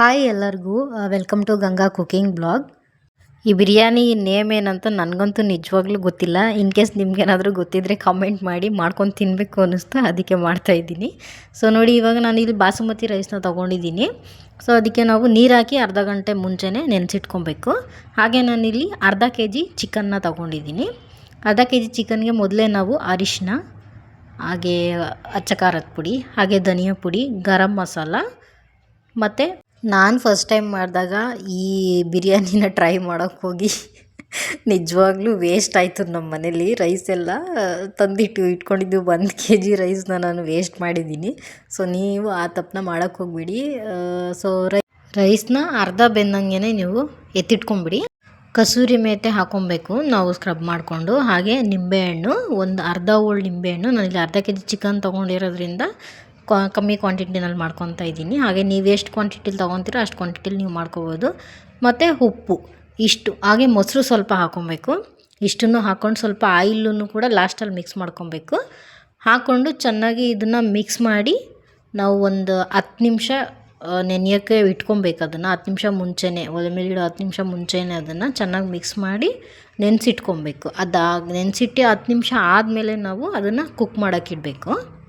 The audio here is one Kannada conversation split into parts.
ಹಾಯ್ ಎಲ್ಲರಿಗೂ welcome to Ganga cooking blog ಈ ಬಿರಿಯಾನಿ ನೇಮ್ ಏನಂತ ನನಗಂತೂ ನಿಜವಾಗ್ಲೂ ಗೊತ್ತಿಲ್ಲ. ಇನ್ ಕೇಸ್ ನಿಮ್ಗೇನಾದರೂ ಗೊತ್ತಿದ್ದರೆ ಕಮೆಂಟ್ ಮಾಡಿ, ಮಾಡ್ಕೊಂಡು ತಿನ್ನಬೇಕು ಅನ್ನಿಸ್ತು, ಅದಕ್ಕೆ ಮಾಡ್ತಾಯಿದ್ದೀನಿ ಸೊ ನೋಡಿ, ಇವಾಗ ನಾನು ಇಲ್ಲಿ ಬಾಸುಮತಿ ರೈಸ್ನ ತೊಗೊಂಡಿದ್ದೀನಿ. ಸೊ ಅದಕ್ಕೆ ನಾವು ನೀರು ಹಾಕಿ ಅರ್ಧ ಗಂಟೆ ಮುಂಚೆನೇ ನೆನೆಸಿಟ್ಕೊಬೇಕು. ಹಾಗೆ ನಾನಿಲ್ಲಿ ಅರ್ಧ ಕೆ ಜಿ ಚಿಕನ್ನ ತೊಗೊಂಡಿದ್ದೀನಿ. ಅರ್ಧ ಕೆ ಜಿ ಚಿಕನ್ಗೆ ಮೊದಲೇ ನಾವು ಅರಿಶಿನ ಹಾಗೆ ಅಚ್ಚ ಖಾರದ ಪುಡಿ, ಹಾಗೆ ಧನಿಯಾ ಪುಡಿ, ಗರಂ ಮಸಾಲ, ಮತ್ತು ನಾನು ಫಸ್ಟ್ ಟೈಮ್ ಮಾಡಿದಾಗ ಈ ಬಿರಿಯಾನಿನ ಟ್ರೈ ಮಾಡೋಕ್ಕೆ ಹೋಗಿ. ನಿಜವಾಗ್ಲೂ ವೇಸ್ಟ್ ಆಯಿತು ನಮ್ಮ ಮನೇಲಿ. ರೈಸ್ ಎಲ್ಲ ತಂದಿಟ್ಟು ಇಟ್ಕೊಂಡಿದ್ದು ಒಂದು ಕೆ ಜಿ ರೈಸ್ನ ನಾನು ವೇಸ್ಟ್ ಮಾಡಿದ್ದೀನಿ. ಸೊ ನೀವು ಆ ತಪ್ಪನ್ನ ಮಾಡೋಕ್ಕೆ ಹೋಗ್ಬಿಡಿ. ಸೊ ರೈ ರೈಸ್ನ ಅರ್ಧ ಬೆಂದಂಗೆ ನೀವು ಎತ್ತಿಟ್ಕೊಂಬಿಡಿ. ಕಸೂರಿ ಮೇತೆ ಹಾಕೊಬೇಕು. ನಾವು ಸ್ಕ್ರಬ್ ಮಾಡಿಕೊಂಡು ಹಾಗೆ ನಿಂಬೆಹಣ್ಣು, ಒಂದು ಅರ್ಧ ಹೋಳು ನಿಂಬೆಹಣ್ಣು ನಾನಿಲ್ಲಿ ಅರ್ಧ ಕೆ ಜಿ ಚಿಕನ್ ತೊಗೊಂಡಿರೋದ್ರಿಂದ ಕಮ್ಮಿ ಕ್ವಾಂಟಿಟಿನಲ್ಲಿ ಮಾಡ್ಕೊತಾ ಇದ್ದೀನಿ. ಹಾಗೆ ನೀವು ಎಷ್ಟು ಕ್ವಾಂಟಿಟಿಲಿ ತೊಗೊತೀರೋ ಅಷ್ಟು ಕ್ವಾಂಟಿಟಿಲಿ ನೀವು ಮಾಡ್ಕೋಬೋದು. ಮತ್ತು ಉಪ್ಪು, ಇಷ್ಟು. ಹಾಗೆ ಮೊಸರು ಸ್ವಲ್ಪ ಹಾಕ್ಕೊಬೇಕು ಇಷ್ಟನ್ನು ಹಾಕ್ಕೊಂಡು ಸ್ವಲ್ಪ ಆಯಿಲನ್ನು ಕೂಡ ಲಾಸ್ಟಲ್ಲಿ ಮಿಕ್ಸ್ ಮಾಡ್ಕೊಬೇಕು. ಹಾಕ್ಕೊಂಡು ಚೆನ್ನಾಗಿ ಇದನ್ನು ಮಿಕ್ಸ್ ಮಾಡಿ ನಾವು ಒಂದು ಹತ್ತು ನಿಮಿಷ ನೆನೆಯೋಕ್ಕೆ ಇಟ್ಕೊಬೇಕು ಅದನ್ನು. ಹತ್ತು ನಿಮಿಷ ಮುಂಚೆನೇ, ಒಲೆ ಮೇಲೆ ಇಡೋ ಹತ್ತು ನಿಮಿಷ ಮುಂಚೆನೇ ಅದನ್ನು ಚೆನ್ನಾಗಿ ಮಿಕ್ಸ್ ಮಾಡಿ ನೆನೆಸಿಟ್ಕೊಬೇಕು. ಅದಾಗ, ನೆನೆಸಿಟ್ಟು ಹತ್ತು ನಿಮಿಷ ಆದಮೇಲೆ ನಾವು ಅದನ್ನು ಕುಕ್ ಮಾಡೋಕ್ಕಿಡಬೇಕು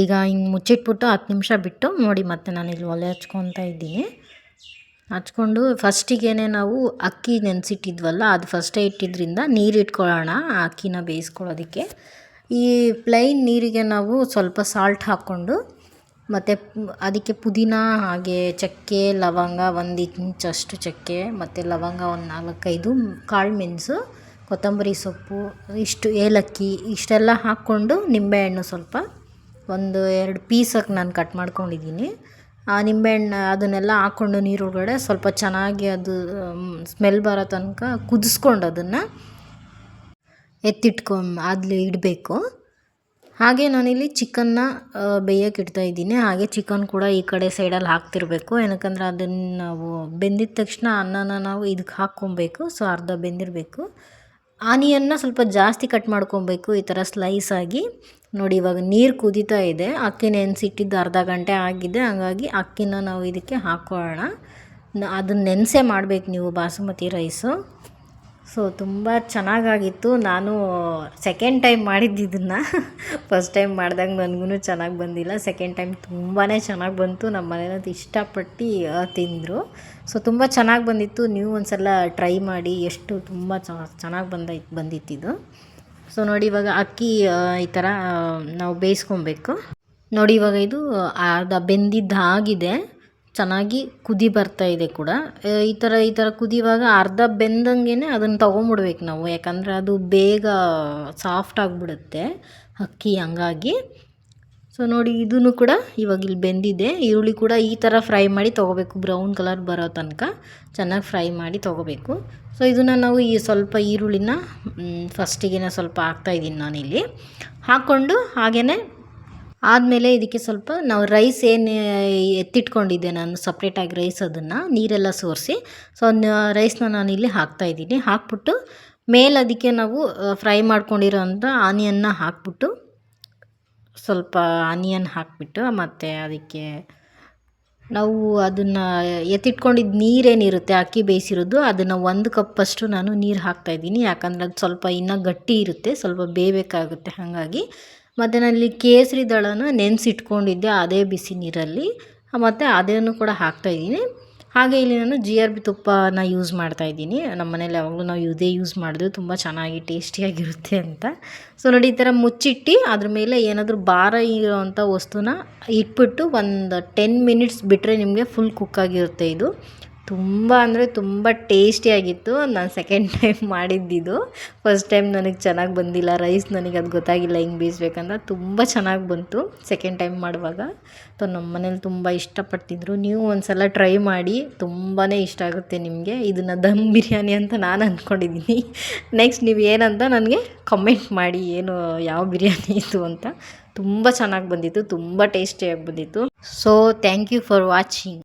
ಈಗ ಹಿಂಗೆ ಮುಚ್ಚಿಟ್ಬಿಟ್ಟು ಹತ್ತು ನಿಮಿಷ ಬಿಟ್ಟು ನೋಡಿ ಮತ್ತೆ ನಾನು ಇಲ್ಲಿ ಒಲೆ ಹಚ್ಕೊತಾ ಇದ್ದೀನಿ. ಹಚ್ಕೊಂಡು ಫಸ್ಟಿಗೇನೆ ನಾವು ಅಕ್ಕಿ ನೆನೆಸಿಟ್ಟಿದ್ವಲ್ಲ, ಅದು ಫಸ್ಟೇ ಇಟ್ಟಿದ್ರಿಂದ ನೀರು ಇಟ್ಕೊಳ್ಳೋಣ, ಆ ಅಕ್ಕಿನ ಬೇಯಿಸ್ಕೊಳ್ಳೋದಕ್ಕೆ. ಈ ಪ್ಲೈನ್ ನೀರಿಗೆ ನಾವು ಸ್ವಲ್ಪ ಸಾಲ್ಟ್ ಹಾಕ್ಕೊಂಡು ಮತ್ತು ಅದಕ್ಕೆ ಪುದೀನ ಹಾಗೆ ಚಕ್ಕೆ, ಲವಂಗ ಒಂದು ಇಂಚಷ್ಟು ಚಕ್ಕೆ, ಮತ್ತು ಲವಂಗ ಒಂದು ನಾಲ್ಕೈದು ಕಾಳು ಮೆಣಸು, ಕೊತ್ತಂಬರಿ ಸೊಪ್ಪು, ಇಷ್ಟು ಏಲಕ್ಕಿ, ಇಷ್ಟೆಲ್ಲ ಹಾಕ್ಕೊಂಡು ನಿಂಬೆಹಣ್ಣು ಸ್ವಲ್ಪ ಒಂದು ಎರಡು ಪೀಸಕ್ಕೆ ನಾನು ಕಟ್ ಮಾಡ್ಕೊಂಡಿದ್ದೀನಿ. ಆ ನಿಂಬೆಹಣ್ಣು ಅದನ್ನೆಲ್ಲ ಹಾಕ್ಕೊಂಡು ನೀರೊಳಗಡೆ ಸ್ವಲ್ಪ ಚೆನ್ನಾಗಿ ಅದು ಸ್ಮೆಲ್ ಬರೋ ತನಕ ಕುದಿಸ್ಕೊಂಡು ಅದನ್ನು ಎತ್ತಿಟ್ಕೊಂಡು ಅಲ್ಲಿ ಇಡಬೇಕು. ಹಾಗೆ ನಾನಿಲ್ಲಿ ಚಿಕನ್ನ ಬೇಯಕ್ಕೆ ಇಡ್ತಾ ಇದ್ದೀನಿ. ಹಾಗೆ ಚಿಕನ್ ಕೂಡ ಈ ಕಡೆ ಸೈಡಲ್ಲಿ ಹಾಕ್ತಿರ್ಬೇಕು. ಏನಕ್ಕಂದ್ರೆ ಅದನ್ನು ನಾವು ಬೆಂದಿದ ತಕ್ಷಣ ಅನ್ನನ ನಾವು ಇದಕ್ಕೆ ಹಾಕ್ಕೊಬೇಕು. ಸೊ, ಅರ್ಧ ಬೆಂದಿರಬೇಕು. ಆನಿಯನ್ನ ಸ್ವಲ್ಪ ಜಾಸ್ತಿ ಕಟ್ ಮಾಡ್ಕೊಬೇಕು, ಈ ಥರ ಸ್ಲೈಸ್ ಆಗಿ. ನೋಡಿ, ಇವಾಗ ನೀರು ಕುದೀತಾ ಇದೆ. ಅಕ್ಕಿ ನೆನೆಸಿಟ್ಟಿದ್ದು ಅರ್ಧ ಗಂಟೆ ಆಗಿದೆ. ಹಾಗಾಗಿ ಅಕ್ಕಿನ ನಾವು ಇದಕ್ಕೆ ಹಾಕೋಣ ಅದನ್ನ ನೆನೆಸೇ ಮಾಡಬೇಕು ನೀವು ಬಾಸುಮತಿ ರೈಸು. ಸೊ, ತುಂಬ ಚೆನ್ನಾಗಾಗಿತ್ತು. ನಾನು ಸೆಕೆಂಡ್ ಟೈಮ್ ಮಾಡಿದ್ದು ಫಸ್ಟ್ ಟೈಮ್ ಮಾಡಿದಾಗ ನನಗೂ ಚೆನ್ನಾಗಿ ಬಂದಿಲ್ಲ. ಸೆಕೆಂಡ್ ಟೈಮ್ ತುಂಬಾ ಚೆನ್ನಾಗಿ ಬಂತು. ನಮ್ಮ ಮನೇಲಿ ಇಷ್ಟಪಟ್ಟು ತಿಂದರು. ಸೊ, ತುಂಬ ಚೆನ್ನಾಗಿ ಬಂದಿತ್ತು. ನೀವು ಒಂದು ಸಲ ಟ್ರೈ ಮಾಡಿ. ಎಷ್ಟು ತುಂಬ ಚೆನ್ನಾಗಿ ಬಂದಿತ್ತು ಬಂದಿತ್ತಿದು ಸೊ ನೋಡಿ ಇವಾಗ ಅಕ್ಕಿ ಈ ಥರ ನಾವು ಬೇಯಿಸ್ಕೊಬೇಕು. ನೋಡಿ ಇವಾಗ ಇದು ಅರ್ಧ ಬೆಂದಿದ್ದಾಗಿದೆ ಚೆನ್ನಾಗಿ ಕುದಿ ಬರ್ತಾ ಇದೆ ಕೂಡ. ಈ ಥರ ಈ ಥರ ಕುದಿಯುವಾಗ ಅರ್ಧ ಬೆಂದಂಗೆ ಅದನ್ನು ತೊಗೊಂಬಿಡ್ಬೇಕು ನಾವು. ಯಾಕಂದರೆ ಅದು ಬೇಗ ಸಾಫ್ಟ್ ಆಗಿಬಿಡುತ್ತೆ ಅಕ್ಕಿ ಹಂಗಾಗಿ. ಸೊ ನೋಡಿ ಇದೂ ಕೂಡ ಇವಾಗ ಇಲ್ಲಿ ಬೆಂದಿದೆ. ಈರುಳ್ಳಿ ಕೂಡ ಈ ಥರ ಫ್ರೈ ಮಾಡಿ ತೊಗೋಬೇಕು. ಬ್ರೌನ್ ಕಲರ್ ಬರೋ ತನಕ ಚೆನ್ನಾಗಿ ಫ್ರೈ ಮಾಡಿ ತೊಗೋಬೇಕು. ಸೊ ಇದನ್ನು ನಾವು ಈ ಸ್ವಲ್ಪ ಈರುಳ್ಳಿನ ಫಸ್ಟಿಗೆ ಸ್ವಲ್ಪ ಹಾಕ್ತಾಯಿದ್ದೀನಿ ನಾನಿಲ್ಲಿ. ಹಾಕ್ಕೊಂಡು ಹಾಗೆಯೇ ಆದಮೇಲೆ ಇದಕ್ಕೆ ಸ್ವಲ್ಪ ನಾವು ರೈಸ್ ಏನು ಎತ್ತಿಟ್ಕೊಂಡಿದ್ದೆ ನಾನು ಸಪ್ರೇಟಾಗಿ ರೈಸ್ ಅದನ್ನು, ನೀರೆಲ್ಲ ಸೋರಿಸಿ. ಸೊ ರೈಸ್ನ ಇಲ್ಲಿ ಹಾಕ್ತಾಯಿದ್ದೀನಿ ಹಾಕ್ಬಿಟ್ಟು ಮೇಲೆ ಅದಕ್ಕೆ ನಾವು ಫ್ರೈ ಮಾಡ್ಕೊಂಡಿರೋ ಅಂಥ ಆನಿಯನ್ನ ಹಾಕ್ಬಿಟ್ಟು ಸ್ವಲ್ಪ ಆನಿಯನ್ ಹಾಕಿಬಿಟ್ಟು ಮತ್ತು ಅದಕ್ಕೆ ನಾವು ಅದನ್ನು ಎತ್ತಿಟ್ಕೊಂಡಿದ್ದು ನೀರೇನಿರುತ್ತೆ, ಅಕ್ಕಿ ಬೇಯಿಸಿರೋದು, ಅದನ್ನು ಒಂದು ಕಪ್ಪಷ್ಟು ನಾನು ನೀರು ಹಾಕ್ತಾಯಿದ್ದೀನಿ ಯಾಕಂದರೆ ಅದು ಸ್ವಲ್ಪ ಇನ್ನೂ ಗಟ್ಟಿ ಇರುತ್ತೆ, ಸ್ವಲ್ಪ ಬೇಯಬೇಕಾಗುತ್ತೆ ಹಾಗಾಗಿ. ಮತ್ತು ನಾನಲ್ಲಿ ಕೇಸರಿ ದಳನ ನೆನೆಸಿಟ್ಕೊಂಡಿದ್ದೆ, ಅದೇ ಬಿಸಿ ನೀರಲ್ಲಿ. ಮತ್ತು ಅದನ್ನು ಕೂಡ ಹಾಕ್ತಾಯಿದ್ದೀನಿ ಹಾಗೆ ಇಲ್ಲಿ ನಾನು ಜಿ ಆರ್ ಬಿ ತುಪ್ಪನ ಯೂಸ್ ಮಾಡ್ತಾ ಇದ್ದೀನಿ. ನಮ್ಮ ಮನೇಲಿ ಯಾವಾಗಲೂ ನಾವು ಇದೇ ಯೂಸ್ ಮಾಡಿದ್ವಿ ತುಂಬ ಚೆನ್ನಾಗಿ ಟೇಸ್ಟಿಯಾಗಿರುತ್ತೆ ಅಂತ. ಸೊ ನೋಡಿ, ಈ ಥರ ಮುಚ್ಚಿಟ್ಟು ಅದ್ರ ಮೇಲೆ ಏನಾದರೂ ಭಾರ ಇರೋವಂಥ ವಸ್ತುನ ಇಟ್ಬಿಟ್ಟು ಒಂದು ಟೆನ್ ಮಿನಿಟ್ಸ್ ಬಿಟ್ಟರೆ ನಿಮಗೆ ಫುಲ್ ಕುಕ್ಕಾಗಿರುತ್ತೆ ಇದು. ತುಂಬ ಅಂದರೆ ತುಂಬ ಟೇಸ್ಟಿಯಾಗಿತ್ತು ನಾನು ಸೆಕೆಂಡ್ ಟೈಮ್ ಮಾಡಿದ್ದಿದ್ದು ಫಸ್ಟ್ ಟೈಮ್ ನನಗೆ ಚೆನ್ನಾಗಿ ಬಂದಿಲ್ಲ. ರೈಸ್ ನನಗೆ ಅದು ಗೊತ್ತಾಗಿಲ್ಲ ಹಿಂಗೆ ಬೇಯಿಸ್ಬೇಕಂತ. ತುಂಬ ಚೆನ್ನಾಗಿ ಬಂತು ಸೆಕೆಂಡ್ ಟೈಮ್ ಮಾಡುವಾಗ. ಸೊ ನಮ್ಮ ಮನೇಲಿ ತುಂಬ ಇಷ್ಟಪಡ್ತಿದ್ರು. ನೀವು ಒಂದು ಸಲ ಟ್ರೈ ಮಾಡಿ ತುಂಬಾ ಇಷ್ಟ ಆಗುತ್ತೆ ನಿಮಗೆ. ಇದನ್ನು ದಮ್ ಬಿರಿಯಾನಿ ಅಂತ ನಾನು ಅಂದ್ಕೊಂಡಿದ್ದೀನಿ ನೆಕ್ಸ್ಟ್ ನೀವು ಏನಂತ ನನಗೆ ಕಮೆಂಟ್ ಮಾಡಿ ಏನು ಯಾವ ಬಿರಿಯಾನಿ ಇತ್ತು ಅಂತ. ತುಂಬ ಚೆನ್ನಾಗಿ ಬಂದಿತ್ತು. ತುಂಬ ಟೇಸ್ಟಿಯಾಗಿ ಬಂದಿತ್ತು. So thank you for watching